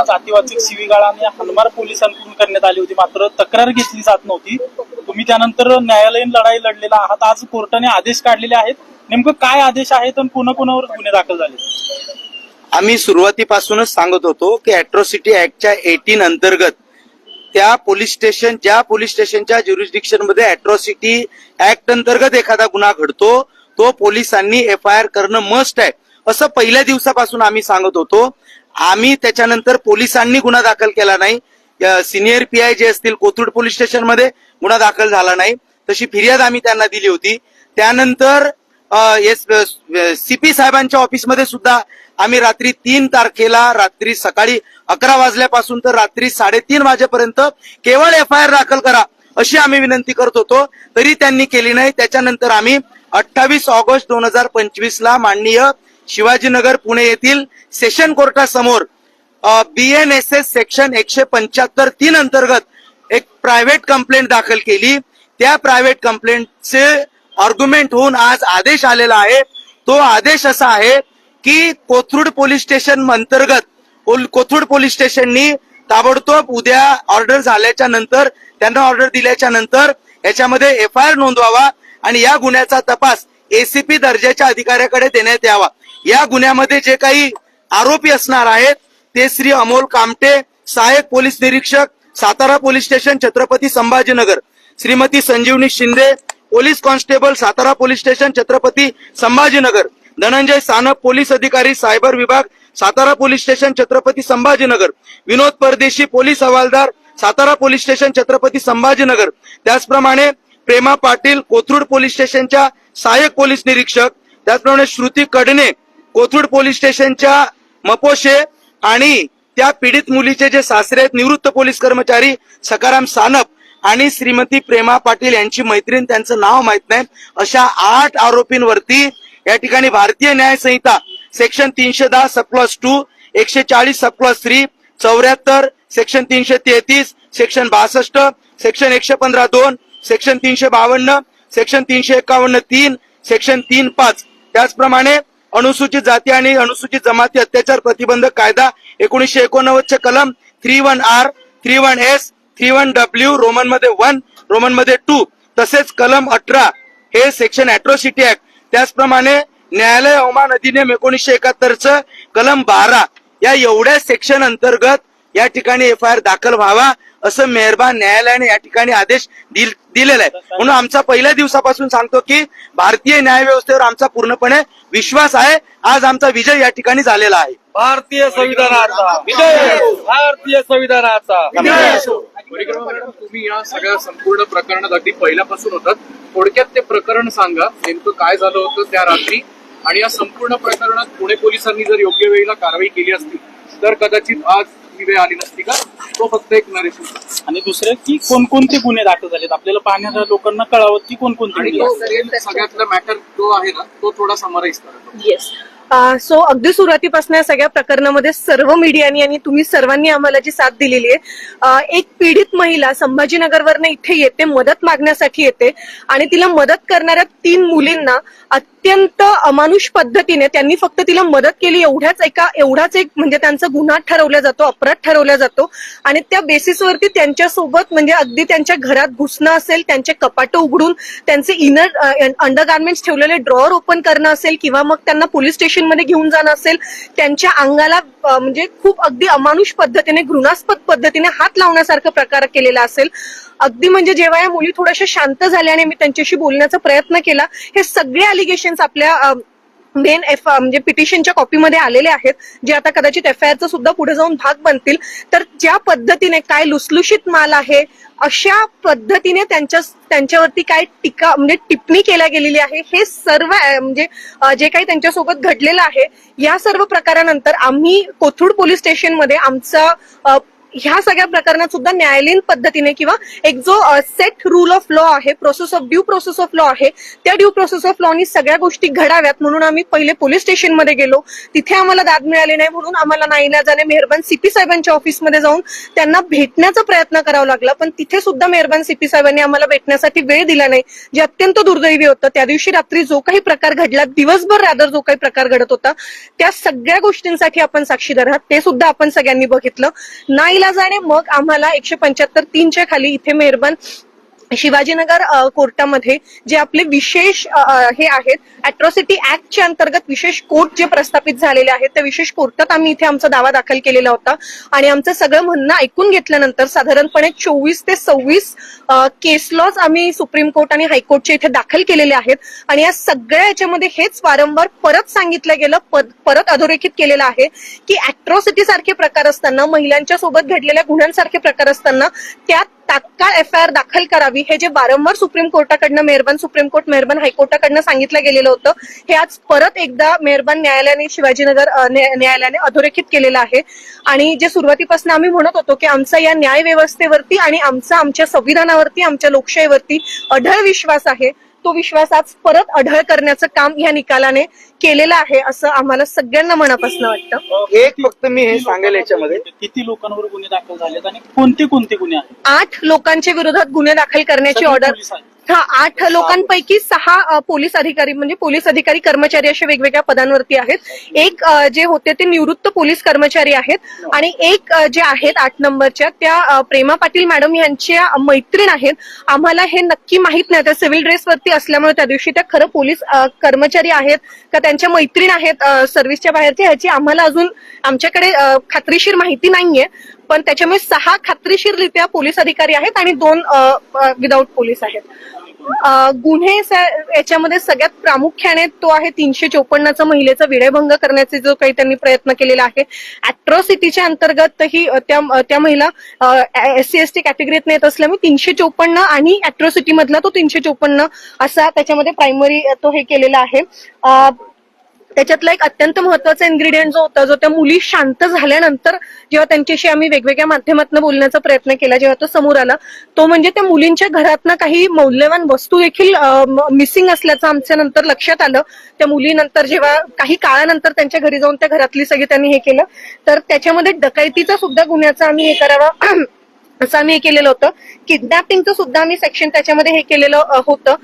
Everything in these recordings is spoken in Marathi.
त्यांना जातीवाचक शिवीगाळ आणि हनमार पोलिसांकडून करण्यात आली होती. मात्र तक्रार घेतली जात नव्हती. तुम्ही त्यानंतर न्यायालयीन लढाई लढलेला आहात. आज कोर्टाने आदेश काढलेले आहेत. नेमकं काय आदेश आहेत आणि पुन्हा कोणावर गुन्हे दाखल झाले? आम्ही सुरुवातीपासूनच सांगत होतो की अॅट्रॉसिटी ऍक्टच्या एटीन अंतर्गत त्या पोलीस स्टेशन ज्या पोलीस स्टेशनच्या ज्युरिस्डिक्शनमध्ये अॅट्रॉसिटी ऍक्ट अंतर्गत एखादा गुन्हा घडतो तो पोलिसांनी एफ आय आर करणं मस्ट आहे. असं पहिल्या दिवसापासून आम्ही सांगत होतो. आम्ही त्याच्यानंतर पोलिसांनी गुन्हा दाखल केला नाही. सिनियर पी आय जे असतील कोथरूड पोलीस स्टेशनमध्ये गुन्हा दाखल झाला नाही. तशी फिर्याद आम्ही त्यांना दिली होती. त्यानंतर सीपी साहेबांच्या ऑफिसमध्ये सुद्धा आम्ही रात्री तीन तारखेला रात्री सकाळी अकरा वाजल्यापासून तर रात्री साडेतीन वाजेपर्यंत केवळ एफ आय आर दाखल करा अशी आम्ही विनंती करत होतो. तरी त्यांनी केली नाही. त्याच्यानंतर आम्ही अठ्ठावीस ऑगस्ट दोन हजार पंचवीस ला माननीय शिवाजीनगर पुणे येथील session कोर्टासमोर B N S S section एकशे पंच्याहत्तर तीन अंतर्गत एक प्रायव्हेट कंप्लेंट दाखल केली. त्या प्रायव्हेट कंप्लेंटचे आर्ग्युमेंट होऊन आज आदेश आलेला आहे. तो आदेश असा आहे की कोथरूड पोलीस स्टेशन अंतर्गत कोथरूड पोलीस स्टेशननी ताबडतोब उद्या ऑर्डर झाल्याच्यानंतर त्यांना ऑर्डर दिल्याच्या नंतर याच्यामध्ये एफ आय आर नोंदवावा आणि या गुन्ह्याचा तपास एसीपी दर्जाच्या अधिकाऱ्याकडे देण्यात यावा. या गुन्ह्यामध्ये जे काही आरोपी असणार आहेत ते श्री अमोल कामटे सहाय्यक पोलीस निरीक्षक Satara police station Chhatrapati Sambhajinagar. Shrimati Sanjeevani Shinde police constable Satara police station Chhatrapati Sambhajinagar. Dhananjay Sanap police अधिकारी सायबर विभाग Satara police station Chhatrapati Sambhajinagar. Vinod Pardeshi police हवालदार सातारा पोलीस स्टेशन छत्रपती संभाजीनगर. त्याचप्रमाणे प्रेमा पाटील कोथरूड पोलीस स्टेशनच्या सहाय्यक पोलीस निरीक्षक त्याचप्रमाणे श्रुती कडणे कोथरूड पोलीस स्टेशनच्या मपोशे आणि त्या पीडित मुलीचे जे सासरे आहेत निवृत्त पोलीस कर्मचारी सकाराम सानप आणि श्रीमती प्रेमा पाटील यांची मैत्रीण त्यांचं नाव माहीत नाही. अशा आठ आरोपींवरती या ठिकाणी भारतीय न्याय संहिता सेक्शन तीनशे दहा सबक्लॉस टू एकशे चाळीस सबक्लॉस थ्री चौऱ्याहत्तर सेक्शन तीनशे तेहतीस सेक्शन बासष्ट सेक्शन एकशे पंधरा दोन सेक्शन तीनशे बावन्न सेक्शन तीनशे एकावन्न तीन सेक्शन तीन पाच. त्याचप्रमाणे अनुसूचित जाती आणि अनुसूचित जमाती अत्याचार प्रतिबंधक कायदा एकोणीसशे एकोणनव्वदचे कलम three one R three one S three one W रोमनमध्ये one रोमनमध्ये टू तसेच कलम अठरा हे सेक्शन अॅट्रोसिटी ऍक्ट त्याचप्रमाणे न्यायालय अवमान अधिनियम एकोणीसशे एकाहत्तरचं कलम बारा या एवढ्या सेक्शन अंतर्गत या ठिकाणी एफ आय आर दाखल व्हावा असं मेहरबान न्यायालयाने या ठिकाणी आदेश दिल- दिलेला आहे. म्हणून आमचा पहिल्या दिवसापासून सांगतो की भारतीय न्याय व्यवस्थेवर आमचा पूर्णपणे विश्वास आहे. आज आमचा विजय या ठिकाणी झालेला आहे. भारतीय संविधानाचा. विजय! भारतीय संविधानाचा. तुम्ही या सगळ्या संपूर्ण प्रकरणात अगदी पहिल्यापासून होतात. थोडक्यात ते प्रकरण सांगा. नेमकं काय झालं होतं त्या रात्री? आणि या संपूर्ण प्रकरणात पुणे पोलिसांनी जर योग्य वेळेला कारवाई केली असती तर कदाचित आज ही वेळ आली नसती का? तो फक्त एक नरेशन आणि दुसरं की कोणकोणते गुन्हे दाखल झालेत? आपल्याला पाहणाऱ्या लोकांना कळावं की कोणकोणते आणि गुन्हे तो सगळ्यातला मॅटर जो आहे ना तो थोडा समराईज करा. येस सो अगदी सुरुवातीपासून या सगळ्या प्रकरणामध्ये सर्व मीडियानी आणि तुम्ही सर्वांनी आम्हाला जी साथ दिलेली आहे अ, एक पीडित महिला संभाजीनगरवरनं इथे येते मदत मागण्यासाठी येते. आणि तिला मदत करणाऱ्या तीन मुलींना अत्यंत अमानुष पद्धतीने त्यांनी फक्त तिला मदत केली एवढ्याच एका एवढाच एक म्हणजे त्यांचा गुन्हा ठरवला जातो अपराध ठरवला जातो. आणि त्या बेसिसवरती त्यांच्यासोबत म्हणजे अगदी त्यांच्या घरात घुसणं असेल त्यांचे कपाट उघडून त्यांचे इनर अंडरगार्मेंट्स ठेवलेले ड्रॉअर ओपन करणं असेल किंवा मग त्यांना पोलीस स्टेशनमध्ये घेऊन जाणं असेल त्यांच्या अंगाला म्हणजे खूप अगदी अमानुष पद्धतीने घृणास्पद पद्धतीने हात लावण्यासारखा प्रकार केलेला असेल. अगदी म्हणजे जेव्हा या मुली थोड्याशा शांत झाल्या आणि मी त्यांच्याशी बोलण्याचा प्रयत्न केला हे सगळे अलिगेशन्स आपल्या मेन एफ म्हणजे पिटिशनच्या कॉपीमध्ये आलेले आहेत जे आता कदाचित एफ आय आरचा सुद्धा पुढे जाऊन भाग बनतील. तर ज्या पद्धतीने काय लुसलुशीत माल आहे अशा पद्धतीने त्यांच्या त्यांच्यावरती काय टीका म्हणजे टिप्पणी केल्या गेलेली आहे हे सर्व म्हणजे जे काही त्यांच्यासोबत घडलेलं आहे या सर्व प्रकारानंतर आम्ही कोथरूड पोलीस स्टेशनमध्ये आमचा ह्या सगळ्या प्रकरणात सुद्धा न्यायालयीन पद्धतीने किंवा एक जो सेट रूल ऑफ लॉ आहे process of due process of law आहे त्या ड्यू प्रोसेस ऑफ लॉनी सगळ्या गोष्टी घडाव्यात म्हणून आम्ही पहिले पोलीस स्टेशनमध्ये गेलो. तिथे आम्हाला दाद मिळाली नाही म्हणून आम्हाला नाईलाजाने मेहरबान सीपी साहेबांच्या ऑफिसमध्ये जाऊन त्यांना भेटण्याचा प्रयत्न करावा लागला. पण तिथे सुद्धा मेहरबान सीपी साहेबांनी आम्हाला भेटण्यासाठी वेळ दिला नाही. जे अत्यंत दुर्दैवी होतं. त्या दिवशी रात्री जो काही प्रकार घडला दिवसभर रादर जो काही प्रकार घडत होता त्या सगळ्या गोष्टींसाठी आपण साक्षीदार आहात. ते सुद्धा आपण सगळ्यांनी बघितलं. नाही जाणे मग आम्हाला एकशे पंच्याहत्तर तीनच्या खाली इथे मेहरबान शिवाजीनगर कोर्टामध्ये जे आपले विशेष हे आहेत अॅट्रॉसिटी ऍक्टच्या अंतर्गत विशेष कोर्ट जे प्रस्थापित झालेले आहेत त्या विशेष कोर्टात आम्ही इथे आमचा दावा दाखल केलेला होता. आणि आमचं सगळं म्हणणं ऐकून घेतल्यानंतर साधारणपणे चोवीस ते सव्वीस केस लॉज आम्ही सुप्रीम कोर्ट आणि हायकोर्टचे इथे दाखल केलेले आहेत. आणि या सगळ्या याच्यामध्ये हेच वारंवार परत सांगितलं गेलं परत अधोरेखित केलेलं आहे की अॅट्रॉसिटी सारखे प्रकार असताना महिलांच्या सोबत घडलेल्या गुन्ह्यांसारखे प्रकार असताना त्यात तात्काळ एफ आय आर दाखल करावी हे जे वारंवार सुप्रीम कोर्टाकडनं मेहरबान सुप्रीम कोर्ट मेहरबान हायकोर्टाकडनं सांगितलं गेलेलं होतं हे आज परत एकदा मेहरबान न्यायालयाने शिवाजीनगर न्यायालयाने अधोरेखित केलेलं आहे. आणि जे सुरुवातीपासून आम्ही म्हणत होतो की आमचा या न्याय व्यवस्थेवरती आणि आमचा आमच्या संविधानावरती आमच्या लोकशाहीवरती अढळ विश्वास आहे तो विश्वास आज परत अढळ करण्याचं काम या निकालाने केलेलं आहे असं आम्हाला सगळ्यांना मनापासून वाटतं. एक फक्त मी हे सांगेल याच्यामध्ये. किती लोकांवर गुन्हे दाखल झालेत आणि कोणते कोणते गुन्हे आहेत? आठ लोकांच्या विरोधात गुन्हे दाखल करण्याची ऑर्डर. हा आठ लोकांपैकी सहा पोलीस अधिकारी म्हणजे पोलीस अधिकारी कर्मचारी असे वेगवेगळ्या पदांवरती आहेत. एक जे होते ते निवृत्त पोलीस कर्मचारी आहेत. आणि एक जे आहेत आठ नंबरच्या त्या प्रेमा पाटील मॅडम यांच्या मैत्रीण आहेत. आम्हाला हे नक्की माहीत नाही. त्या सिव्हिल ड्रेसवरती असल्यामुळे त्या दिवशी त्या खरं पोलीस कर्मचारी आहेत का त्यांच्या मैत्रीण आहेत सर्व्हिसच्या बाहेरच्या ह्याची आम्हाला अजून आमच्याकडे खात्रीशीर माहिती नाहीये. पण त्याच्यामुळे सहा खात्रीशीररित्या पोलीस अधिकारी आहेत आणि दोन विदाऊट पोलीस आहेत. गुन्हे याच्यामध्ये सगळ्यात प्रामुख्याने तो आहे तीनशे चोपन्नचा महिलेचा विडयभंग करण्याचे जो काही त्यांनी प्रयत्न केलेला आहे. अॅट्रॉसिटीच्या अंतर्गतही त्या त्या महिला एस सी एस टी कॅटेगरीत येत असल्यामुळे तीनशे चोपन्न आणि अॅट्रॉसिटी मधला तो तीनशे चोपन्न असा त्याच्यामध्ये प्रायमरी तो हे केलेला आहे. त्याच्यातला एक अत्यंत महत्त्वाचा इन्ग्रेडियंट जो होता जो त्या मुली शांत झाल्यानंतर जेव्हा त्यांच्याशी आम्ही वेगवेगळ्या माध्यमातून बोलण्याचा प्रयत्न केला जेव्हा तो समोर आला तो म्हणजे त्या मुलींच्या घरातनं काही मौल्यवान वस्तू देखील मिसिंग असल्याचं आमच्या नंतर लक्षात आलं. त्या मुलीनंतर जेव्हा काही काळानंतर त्यांच्या घरी जाऊन त्या घरातली सगळी त्यांनी हे केलं. तर त्याच्यामध्ये डकैतीचा सुद्धा गुन्ह्याचा आम्ही हे करावा असं आम्ही हे केलेलं होतं. किडनॅपिंगचं सुद्धा आम्ही सेक्शन त्याच्यामध्ये हे केलेलं होतं.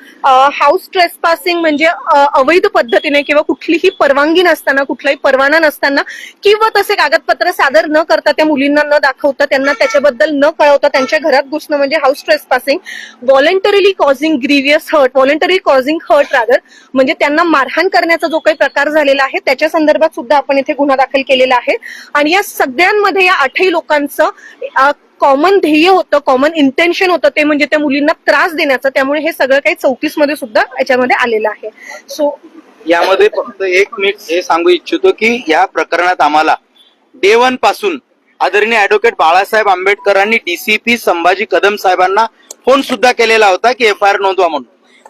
हाऊस ट्रेस पासिंग म्हणजे अवैध पद्धतीने किंवा कुठलीही परवानगी नसताना कुठलाही परवाना नसताना किंवा तसे कागदपत्र सादर न करता त्या मुलींना न दाखवता त्यांना त्याच्याबद्दल न कळवता त्यांच्या घरात घुसणं म्हणजे house trespassing voluntarily causing grievous hurt voluntary causing hurt rather म्हणजे त्यांना मारहाण करण्याचा जो काही प्रकार झालेला आहे त्याच्या संदर्भात सुद्धा आपण इथे गुन्हा दाखल केलेला आहे. आणि या सगळ्यांमध्ये या आठही लोकांचं कॉमन ध्येय होतं कॉमन इंटेन्शन होतं ते म्हणजे त्या मुलींना त्रास देण्याचं. त्यामुळे हे सगळं काही चौतीसमध्ये सुद्धा याच्यामध्ये आलेलं आहे. सो यामध्ये फक्त एक मी हे सांगू इच्छितो की या प्रकरणात आम्हाला डे वनपासून आदरणीय ऍडव्होकेट बाळासाहेब आंबेडकरांनी डीसीपी संभाजी कदम साहेबांना फोन सुद्धा केलेला होता की एफ आय आर नोंदवा म्हणून.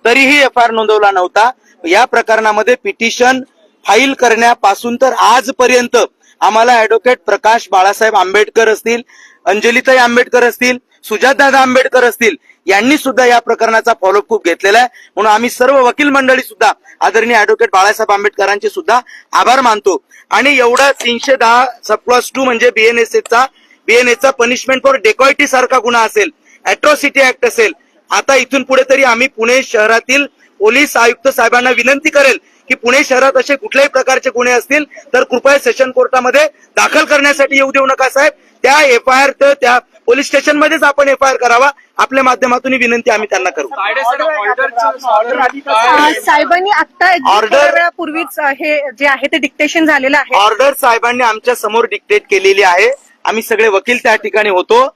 तरीही एफ आय आर नोंदवला नव्हता. या प्रकरणामध्ये पिटिशन फाईल करण्यापासून तर आजपर्यंत आम्हाला ऍडव्होकेट प्रकाश बाळासाहेब आंबेडकर असतील अंजलिताई आंबेडकर असतील सुजातदादा आंबेडकर असतील यांनी सुद्धा या प्रकरणाचा फॉलोअप खूप घेतलेला आहे. म्हणून आम्ही सर्व वकील मंडळी सुद्धा आदरणीय ऍडव्होकेट बाळासाहेब आंबेडकरांचे सुद्धा आभार मानतो. आणि एवढा तीनशे दहा सबक्लॉस टू म्हणजे बीएनएसएचा बीएनएचा पनिशमेंट फॉर डेकॉयटी सारखा गुन्हा असेल अॅट्रॉसिटी ऍक्ट असेल आता इथून पुढे तरी आम्ही पुणे शहरातील पोलीस आयुक्त साहेबांना विनंती करेल की पुणे शहरात असे कुठल्याही प्रकारचे गुन्हे असतील तर कृपया सेशन कोर्टामध्ये दाखल करण्यासाठी येऊ देऊ नका साहेब. त्या एफ आय आर त्या पोलीस स्टेशन मध्येच आपण एफ आय आर करावा. आपल्या माध्यमातून ही विनंती आम्ही त्यांना करू. साहेबांनी आता वेळापूर्वीच अ, हे जे आहे ते डिक्टेशन झालेलं आहे. ऑर्डर साहेबांनी आमच्यासमोर डिक्टेट केलेली आहे. आम्ही सगळे वकील त्या ठिकाणी होतो.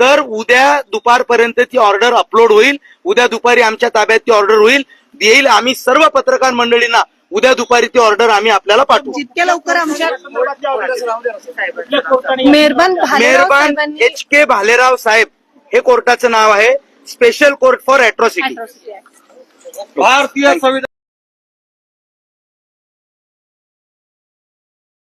तर उद्या दुपारपर्यंत ती ऑर्डर अपलोड होईल. उद्या दुपारी आमच्या ताब्यात ती ऑर्डर होईल. येईल आम्ही सर्व पत्रकार मंडळींना उद्या दुपारी ती ऑर्डर आम्ही आपल्याला पाठवू. जितक्या लवकर आमच्या मेहरबान भालेराव मेहरबान एच के भालेराव साहेब. हे कोर्टाचं नाव आहे. स्पेशल कोर्ट फॉर अॅट्रॉसिटी भारतीय संविधान